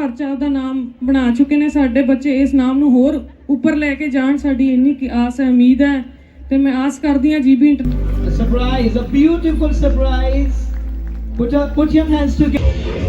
ਪਰਚਾ ਦਾ ਨਾਮ ਬਣਾ ਚੁੱਕੇ ਨੇ ਸਾਡੇ ਬੱਚੇ ਇਸ ਨਾਮ ਨੂੰ ਹੋਰ ਉੱਪਰ ਲੈ ਕੇ ਜਾਣ ਸਾਡੀ ਇੰਨੀ ਕੀ ਆਸ ਹੈ ਉਮੀਦ ਹੈ ਤੇ ਮੈਂ ਆਸ ਕਰਦੀ ਹਾਂ ਜੀਬੀ ਇੰਟਰ A surprise, a beautiful surprise. Put your, put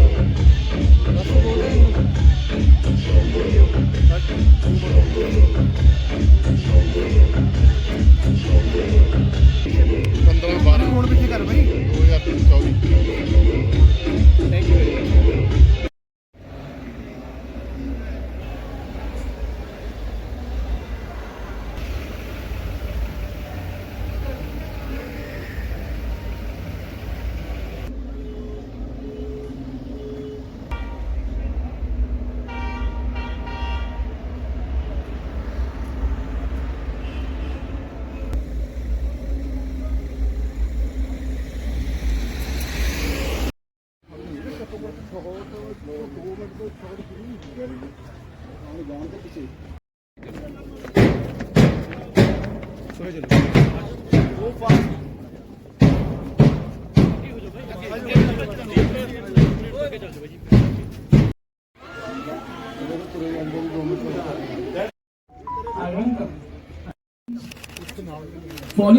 Follow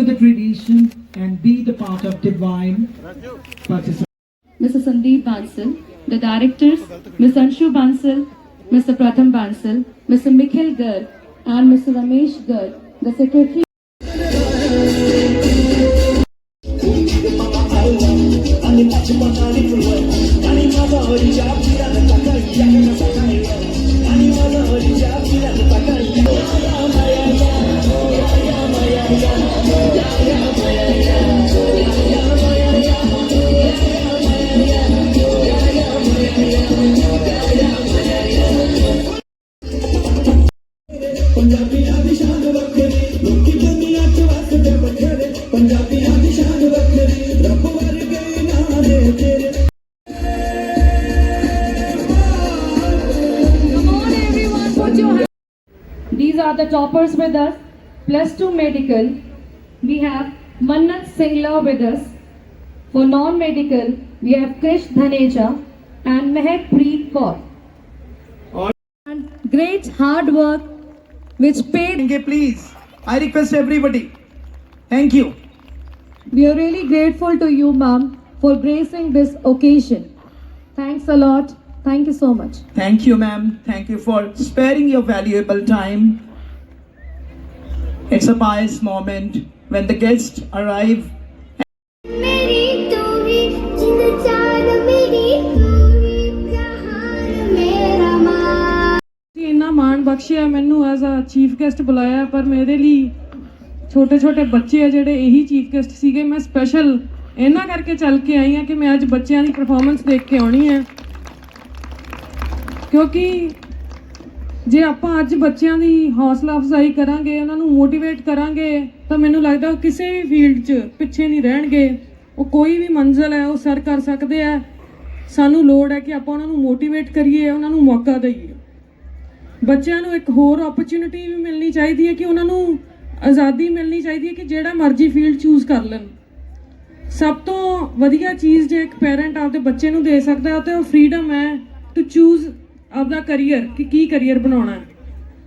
the tradition and be the part of divine participation. Mr. Sandeep Bansal, the directors, Ms. Anshu Bansal, Mr. Pratham Bansal, Mr. Mikhil Garg, and Mr. Ramesh Garg, the secretary. 나를 찾지 못하니 불러 나니 마다 어리자 비라는 바깥이 약간 바깥이 나니 마다 어리자 비라는 바깥이 야야 마야야 야야 마야야 야야 Punjabi आदि शान Bakhri are the toppers with us. Plus two medical. We have Mannat Singla with us. For non-medical, we have Krish Dhaneja and Mehak Preet Kaur. And great hard work which paid. Okay, please. I request everybody. Thank you. We are really grateful to you, ma'am, for gracing this occasion. Thanks a lot. Thank you so much. Thank you, ma'am. Thank you for sparing your valuable time. It's a pious moment when the guests arrive. ਇੰਨਾ ਮਾਣ ਬਖਸ਼ਿਆ ਮੈਨੂੰ as a chief guest ਬੁਲਾਇਆ ਪਰ ਮੇਰੇ ਲਈ ਛੋਟੇ ਛੋਟੇ ਬੱਚੇ ਆ ਜਿਹੜੇ ਇਹੀ ਚੀਫ ਗੈਸਟ ਸੀਗੇ ਮੈਂ ਸਪੈਸ਼ਲ ਇਹਨਾਂ ਕਰਕੇ ਚੱਲ ਕੇ ਆਈ ਆ ਕਿ ਮੈਂ ਅੱਜ ਬੱਚਿਆਂ ਦੀ ਪਰਫਾਰਮੈਂਸ ਦੇਖ ਕੇ ਆਉਣੀ ਹੈ ਕਿਉਂਕਿ ਜੇ ਆਪਾਂ ਅੱਜ ਬੱਚਿਆਂ ਦੀ ਹੌਸਲਾ ਅਫਜ਼ਾਈ ਕਰਾਂਗੇ, ਉਹਨਾਂ ਨੂੰ ਮੋਟੀਵੇਟ ਕਰਾਂਗੇ, ਤਾਂ ਮੈਨੂੰ ਲੱਗਦਾ ਉਹ ਕਿਸੇ ਵੀ ਫੀਲਡ 'ਚ ਪਿੱਛੇ ਨਹੀਂ ਰਹਿਣਗੇ। ਉਹ ਕੋਈ ਵੀ ਮੰਜ਼ਲ ਹੈ, ਉਹ ਸਰ ਕਰ ਸਕਦੇ ਆ। ਸਾਨੂੰ ਲੋੜ ਹੈ ਕਿ ਆਪਾਂ ਉਹਨਾਂ ਨੂੰ ਮੋਟੀਵੇਟ ਕਰੀਏ, ਉਹਨਾਂ ਨੂੰ ਮੌਕਾ ਦਈਏ। ਬੱਚਿਆਂ ਨੂੰ ਇੱਕ ਹੋਰ ਓਪਰਚ्युनिटी ਵੀ ਮਿਲਣੀ ਚਾਹੀਦੀ ਹੈ ਕਿ ਉਹਨਾਂ ਨੂੰ ਆਜ਼ਾਦੀ ਮਿਲਣੀ ਚਾਹੀਦੀ ਹੈ ਕਿ ਜਿਹੜਾ ਮਰਜ਼ੀ ਫੀਲਡ ਚੂਜ਼ ਕਰ ਲੈਣ। ਸਭ ਤੋਂ ਵਧੀਆ ਚੀਜ਼ ਜੇ ਇੱਕ ਪੇਰੈਂਟ ਆਪਦੇ ਬੱਚੇ ਨੂੰ ਦੇ ਸਕਦਾ ਹੈ, ਤੇ ਉਹ ਫ੍ਰੀडम ਹੈ ਟੂ ਚੂਜ਼ ਆਪਦਾ ਕੈਰੀਅਰ ਕਿ ਕੀ ਕੈਰੀਅਰ ਬਣਾਉਣਾ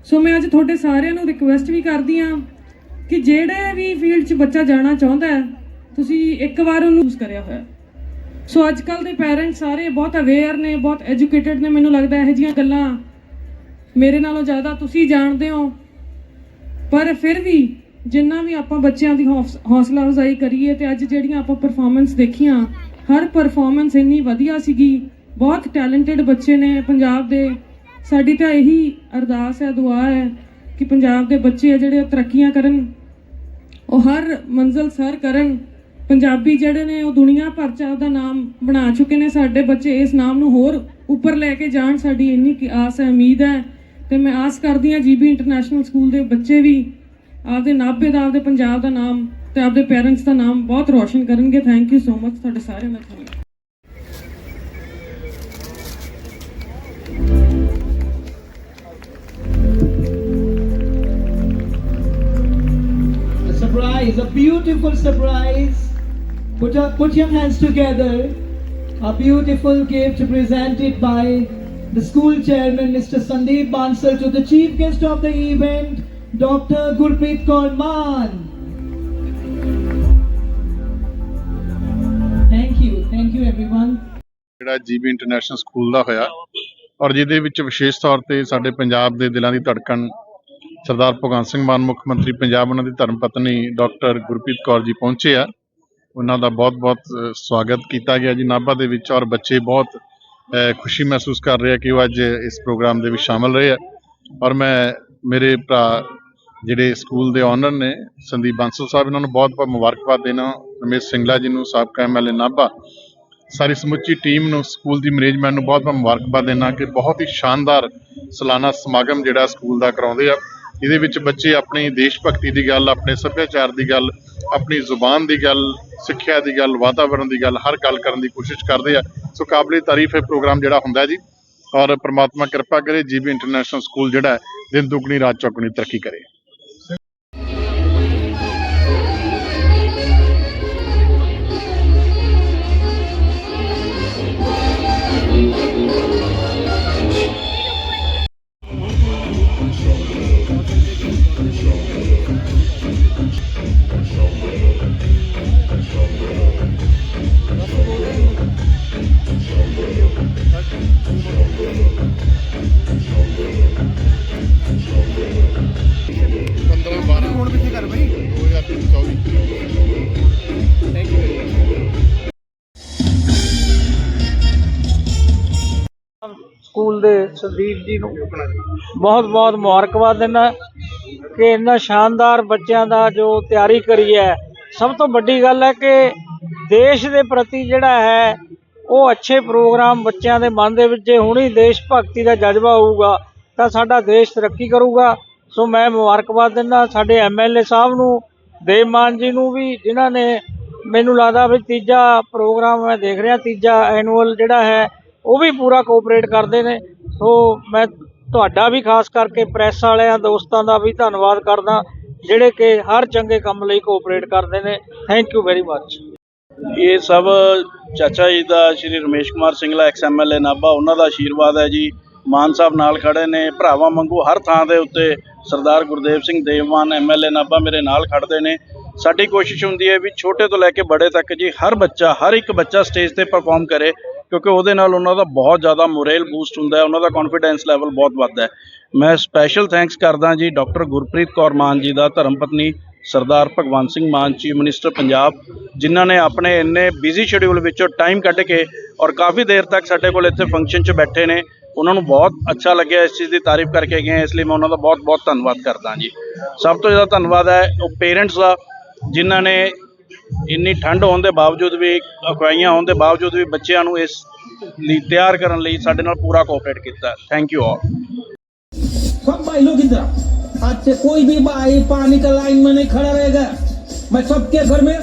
ਸੋ ਮੈਂ ਅੱਜ ਤੁਹਾਡੇ ਸਾਰਿਆਂ ਨੂੰ ਰਿਕੁਐਸਟ ਵੀ ਕਰਦੀ ਹਾਂ ਕਿ ਜਿਹੜੇ ਵੀ ਫੀਲਡ 'ਚ ਬੱਚਾ ਜਾਣਾ ਚਾਹੁੰਦਾ ਹੈ, ਤੁਸੀਂ ਇੱਕ ਵਾਰ ਉਹਨੂੰ ਚੂਜ਼ ਕਰਿਆ ਹੋਇਆ। ਸੋ ਅੱਜ ਕੱਲ ਦੇ ਪੈਰੈਂਟਸ ਸਾਰੇ ਬਹੁਤ ਅਵੇਅਰ ਨੇ, ਬਹੁਤ ਐਜੂਕੇਟਿਡ ਨੇ। ਮੈਨੂੰ ਲੱਗਦਾ ਇਹੋ ਜਿਹੀਆਂ ਗੱਲਾਂ ਮੇਰੇ ਨਾਲੋਂ ਜ਼ਿਆਦਾ ਤੁਸੀਂ ਜਾਣਦੇ ਹੋ। ਪਰ ਫਿਰ ਵੀ ਜਿੰਨਾ ਵੀ ਆਪਾਂ ਬੱਚਿਆਂ ਦੀ ਹੌਸ- ਹੌਸਲਾ ਅਫਜ਼ਾਈ ਕਰੀਏ ਤੇ ਅੱਜ ਜਿਹੜੀਆਂ ਆਪਾਂ ਪਰਫਾਰਮੈਂਸ ਦੇਖੀਆਂ, ਹਰ ਪਰਫਾਰਮੈਂਸ ਇੰਨੀ ਵਧੀਆ ਸੀਗੀ ਬਹੁਤ ਟੈਲੈਂਟਡ ਬੱਚੇ ਨੇ ਪੰਜਾਬ ਦੇ। ਸਾਡੀ ਤਾਂ ਇਹੀ ਅਰਦਾਸ ਹੈ, ਦੁਆ ਹੈ ਕਿ ਪੰਜਾਬ ਦੇ ਬੱਚੇ ਆ ਜਿਹੜੇ ਉਹ ਤਰੱਕੀਆਂ ਕਰਨ, ਉਹ ਹਰ ਮੰਜ਼ਲ ਸਰ ਕਰਨ। ਪੰਜਾਬੀ ਜਿਹੜੇ ਨੇ ਉਹ ਦੁਨੀਆ ਭਰ ਚ ਆਪਦਾ ਨਾਮ ਬਣਾ ਚੁੱਕੇ ਨੇ। ਸਾਡੇ ਬੱਚੇ ਇਸ ਨਾਮ ਨੂੰ ਹੋਰ ਉੱਪਰ ਲੈ ਕੇ ਜਾਣ, ਸਾਡੀ ਇੰਨੀ ਕੀ ਆਸ ਹੈ, ਉਮੀਦ ਹੈ। ਤੇ ਮੈਂ ਆਸ ਕਰਦੀ ਹਾਂ ਜੀਬੀ ਇੰਟਰਨੈਸ਼ਨਲ ਸਕੂਲ ਦੇ ਬੱਚੇ ਵੀ ਆਪਦੇ ਨਾਭੇ ਦਾ, ਆਪਦੇ ਪੰਜਾਬ ਦਾ ਨਾਮ ਤੇ ਆਪਦੇ ਪੇਰੈਂਟਸ ਦਾ ਨਾਮ ਬਹੁਤ ਰੋਸ਼ਨ ਕਰਨਗੇ। ਥੈਂਕ ਯੂ ਸੋ ਮਚ ਤੁਹਾਡੇ ਸਾਰਿਆਂ ਦਾ surprise, a beautiful surprise. Put your, put your hands together. A beautiful gift presented by the school chairman, Mr. Sandeep Bansal, to the chief guest of the event, Dr. Gurpreet Kaur Mann. Thank you, thank you everyone. ਜਿਹੜਾ GB international school ਦਾ ਹੋਇਆ ਔਰ ਜਿਹਦੇ ਵਿੱਚ ਵਿਸ਼ੇਸ਼ ਤੌਰ ਤੇ ਸਾਡੇ ਪੰਜਾਬ ਦੇ ਦਿਲਾਂ ਦੀ ਧੜਕਣ ਸਰਦਾਰ ਭਗਵੰਤ ਸਿੰਘ ਮਾਨ ਮੁੱਖ ਮੰਤਰੀ ਪੰਜਾਬ ਉਹਨਾਂ ਦੀ ਧਰਮ ਪਤਨੀ ਡਾਕਟਰ ਗੁਰਪ੍ਰੀਤ ਕੌਰ ਜੀ ਪਹੁੰਚੇ ਆ। ਉਹਨਾਂ ਦਾ ਬਹੁਤ-ਬਹੁਤ ਸਵਾਗਤ ਕੀਤਾ ਗਿਆ ਜੀ। ਨਾਭਾ ਦੇ ਵਿੱਚ ਔਰ ਬੱਚੇ ਬਹੁਤ ਖੁਸ਼ੀ ਮਹਿਸੂਸ ਕਰ ਰਹੇ ਆ ਕਿ ਉਹ ਅੱਜ ਇਸ ਪ੍ਰੋਗਰਾਮ ਦੇ ਵਿੱਚ ਸ਼ਾਮਲ ਰਹੇ ਆ। ਔਰ ਮੈਂ, ਮੇਰੇ ਭਰਾ ਜਿਹੜੇ ਸਕੂਲ ਦੇ ਓਨਰ ਨੇ, ਸੰਦੀਪ ਬਾਂਸਲ ਸਾਹਿਬ, ਇਹਨਾਂ ਨੂੰ ਬਹੁਤ-ਬਹੁਤ ਮੁਬਾਰਕਬਾਦ ਦੇਣਾ। ਰਮੇਸ਼ ਸਿੰਗਲਾ ਜੀ ਨੂੰ, ਸਾਬਕਾ ਐਮਐਲਏ ਨਾਭਾ, ਸਾਰੀ ਸਮੁੱਚੀ ਟੀਮ ਨੂੰ, ਸਕੂਲ ਦੀ ਮੈਨੇਜਮੈਂਟ ਨੂੰ ਬਹੁਤ ਬਹੁਤ ਮੁਬਾਰਕਬਾਦ ਦੇਣਾ ਕਿ ਬਹੁਤ ਹੀ ਸ਼ਾਨਦਾਰ, ਸਾਲਾਨਾ ਸਮਾਗਮ ਜਿਹੜਾ ਸਕੂਲ ਦਾ ਕਰਾਉਂਦੇ ਆ। ਇਹਦੇ ਵਿੱਚ ਬੱਚੇ ਆਪਣੀ ਦੇਸ਼ ਭਗਤੀ ਦੀ ਗੱਲ ਆਪਣੇ ਸੱਭਿਆਚਾਰ ਦੀ ਗੱਲ ਆਪਣੀ ਜ਼ੁਬਾਨ ਦੀ ਗੱਲ ਸਿੱਖਿਆ ਦੀ ਗੱਲ ਵਾਤਾਵਰਣ ਦੀ ਗੱਲ ਹਰ ਗੱਲ ਕਰਨ ਦੀ ਕੋਸ਼ਿਸ਼ ਕਰਦੇ ਆ। ਸੋ ਕਾਬਲੇ ਤਾਰੀਫ ਇਹ ਪ੍ਰੋਗਰਾਮ ਜਿਹੜਾ ਹੁੰਦਾ ਜੀ। ਔਰ ਪ੍ਰਮਾਤਮਾ ਕਿਰਪਾ ਕਰੇ ਜੀਬੀ ਇੰਟਰਨੈਸ਼ਨਲ ਸਕੂਲ ਜਿਹੜਾ ਹੈ, ਦਿਨ ਦੁਗਣੀ ਰਾਤ ਚੌਗਣੀ ਤਰੱਕੀ ਕਰੇ। ਸਕੂਲ ਦੇ ਸੰਦੀਪ ਜੀ ਨੂੰ ਬਹੁਤ ਬਹੁਤ ਮੁਬਾਰਕਬਾਦ ਦਿੰਦਾ ਕਿ ਇੰਨਾ ਸ਼ਾਨਦਾਰ ਬੱਚਿਆਂ ਦਾ ਜੋ ਤਿਆਰੀ ਕਰੀ ਹੈ, ਸਭ ਤੋਂ ਵੱਡੀ ਗੱਲ ਹੈ ਕਿ ਦੇਸ਼ ਦੇ ਪ੍ਰਤੀ ਜਿਹੜਾ ਹੈ, ਉਹ ਅੱਛੇ ਪ੍ਰੋਗਰਾਮ ਬੱਚਿਆਂ ਦੇ ਮਨ ਦੇ ਵਿੱਚ, ਜੇ ਹੁਣੀ ਦੇਸ਼ ਭਗਤੀ ਦਾ ਜਜ਼ਬਾ ਹੋਊਗਾ, ਤਾਂ ਸਾਡਾ ਦੇਸ਼ ਤਰੱਕੀ ਕਰੂਗਾ। ਸੋ ਮੈਂ ਮੁਬਾਰਕਬਾਦ ਦਿੰਦਾ ਸਾਡੇ ਐਮਐਲਏ ਸਾਹਿਬ ਨੂੰ, ਦੇਵ ਮਾਨ ਜੀ ਨੂੰ ਵੀ, ਜਿਨ੍ਹਾਂ ਨੇ ਮੈਨੂੰ ਲੱਗਦਾ ਵੀ ਤੀਜਾ ਪ੍ਰੋਗਰਾਮ ਮੈਂ ਦੇਖ ਰਿਹਾ, ਤੀਜਾ ਐਨੂਅਲ ਜਿਹੜਾ ਹੈ ਉਹ ਵੀ ਪੂਰਾ ਕੋਆਪਰੇਟ ਕਰਦੇ ਨੇ। ਸੋ ਮੈਂ ਤੁਹਾਡਾ ਵੀ ਖਾਸ ਕਰਕੇ ਪ੍ਰੈਸ ਵਾਲਿਆਂ, ਦੋਸਤਾਂ ਦਾ ਵੀ ਧੰਨਵਾਦ ਕਰਦਾ, ਜਿਹੜੇ ਕਿ ਹਰ ਚੰਗੇ ਕੰਮ ਲਈ ਕੋਆਪਰੇਟ ਕਰਦੇ ਨੇ। ਥੈਂਕ ਯੂ ਵੈਰੀ ਮੱਚ ਇਹ ਸਭ ਚਾਚਾ ਜੀ ਦਾ, ਸ਼੍ਰੀ ਰਮੇਸ਼ ਕੁਮਾਰ ਸਿੰਗਲਾ ਐਕਸ ਐਮਐਲਏ ਨਾਭਾ, ਉਹਨਾਂ ਦਾ ਆਸ਼ੀਰਵਾਦ ਹੈ ਜੀ। ਮਾਨ ਸਾਹਿਬ ਨਾਲ ਖੜੇ ਨੇ, ਭਰਾਵਾਂ ਵਾਂਗੂ ਹਰ ਥਾਂ ਦੇ ਉੱਤੇ ਸਰਦਾਰ ਗੁਰਦੇਵ ਸਿੰਘ ਦੇਵਮਾਨ ਐਮਐਲਏ ਨਾਭਾ ਮੇਰੇ ਨਾਲ ਖੜਦੇ ਨੇ। ਸਾਡੀ ਕੋਸ਼ਿਸ਼ ਹੁੰਦੀ ਹੈ ਵੀ ਛੋਟੇ ਤੋਂ ਲੈ ਕੇ ਬੜੇ ਤੱਕ ਜੀ, ਹਰ ਬੱਚਾ, ਹਰ ਇੱਕ ਬੱਚਾ ਸਟੇਜ ਤੇ ਪਰਫਾਰਮ ਕਰੇ। ਕਿਉਂਕਿ ਉਹਦੇ ਨਾਲ ਉਹਨਾਂ ਦਾ ਬਹੁਤ ਜ਼ਿਆਦਾ ਮੋਰੇਲ ਬੂਸਟ ਹੁੰਦਾ ਹੈ, ਉਹਨਾਂ ਦਾ ਕੌਨਫੀਡੈਂਸ ਲੈਵਲ ਬਹੁਤ ਵੱਧਦਾ ਹੈ। ਮੈਂ ਸਪੈਸ਼ਲ ਥੈਂਕਸ ਕਰਦਾ ਜੀ ਡਾਕਟਰ ਗੁਰਪ੍ਰੀਤ ਕੌਰ ਮਾਨ ਜੀ ਦਾ, ਧਰਮ ਪਤਨੀ ਸਰਦਾਰ ਭਗਵੰਤ ਸਿੰਘ ਮਾਨ ਚੀਫ ਮਿਨਿਸਟਰ ਪੰਜਾਬ, ਜਿਨ੍ਹਾਂ ਨੇ ਆਪਣੇ ਇੰਨੇ ਬਿਜ਼ੀ ਸ਼ਡਿਊਲ ਵਿੱਚੋਂ ਟਾਈਮ ਕੱਢ ਕੇ ਔਰ ਕਾਫੀ ਦੇਰ ਤੱਕ ਸਾਡੇ ਕੋਲ ਇੱਥੇ ਫੰਕਸ਼ਨ 'ਚ ਬੈਠੇ ਨੇ। ਉਹਨਾਂ ਨੂੰ ਬਹੁਤ ਅੱਛਾ ਲੱਗਿਆ ਇਸ ਚੀਜ਼ ਦੀ ਤਾਰੀਫ ਕਰਕੇ ਗਏ, ਇਸ ਲਈ ਮੈਂ ਉਹਨਾਂ ਦਾ ਬਹੁਤ ਬਹੁਤ ਧੰਨਵਾਦ ਕਰਦਾ ਜੀ। ਸਭ ਤੋਂ ਜ਼ਿਆਦਾ ਧੰਨਵਾਦ ਹੈ ਉਹ ਪੇਰੈਂਟਸ ਦਾ, ਜਿਨ੍ਹਾਂ ਨੇ ਇੰਨੀ ਠੰਡ ਹੋਣ ਦੇ ਬਾਵਜੂਦ ਵੀ ਅਖਵਾਈਆਂ ਹੋਣ ਦੇ ਬਾਵਜੂਦ ਵੀ ਬੱਚਿਆਂ ਨੂੰ ਇਸ ਲਈ ਤਿਆਰ ਕਰਨ ਲਈ ਸਾਡੇ ਨਾਲ ਪੂਰਾ ਕੋਆਪਰੇਟ ਕੀਤਾ ਥੈਂਕ ਯੂ ਆਲ सब भाई लोग इधर आज से कोई भी भाई पानी का लाइन में नहीं खड़ा रहेगा मैं सबके घर में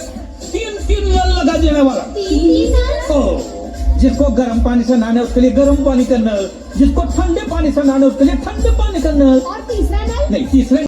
तीन तीन नल लगा देने वाला ओ जिसको गर्म पानी से नहाना है उसके लिए गर्म पानी का नल जिसको ठंडे पानी से नहाना है उसके लिए ठंडे पानी का नल और तीसरा नल नहीं तीसरे